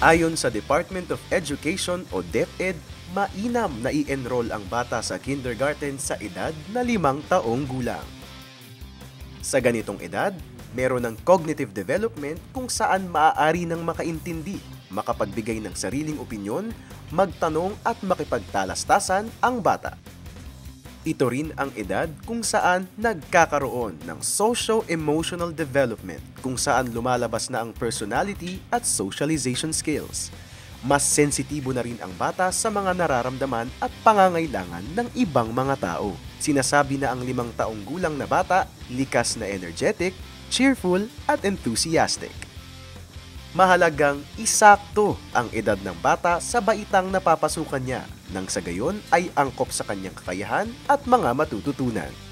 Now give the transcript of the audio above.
Ayon sa Department of Education o DepEd, mainam na i-enroll ang bata sa kindergarten sa edad na limang taong gulang. Sa ganitong edad, meron ng cognitive development kung saan maaari ng makaintindi, makapagbigay ng sariling opinyon, magtanong at makipagtalastasan ang bata. Ito rin ang edad kung saan nagkakaroon ng socio-emotional development kung saan lumalabas na ang personality at socialization skills. Mas sensitibo na rin ang bata sa mga nararamdaman at pangangailangan ng ibang mga tao. Sinasabi na ang limang taong gulang na bata, likas na energetic, cheerful at enthusiastic. Mahalagang isakto ang edad ng bata sa baitang napapasukan niya nang sa gayon ay angkop sa kanyang kakayahan at mga matututunan.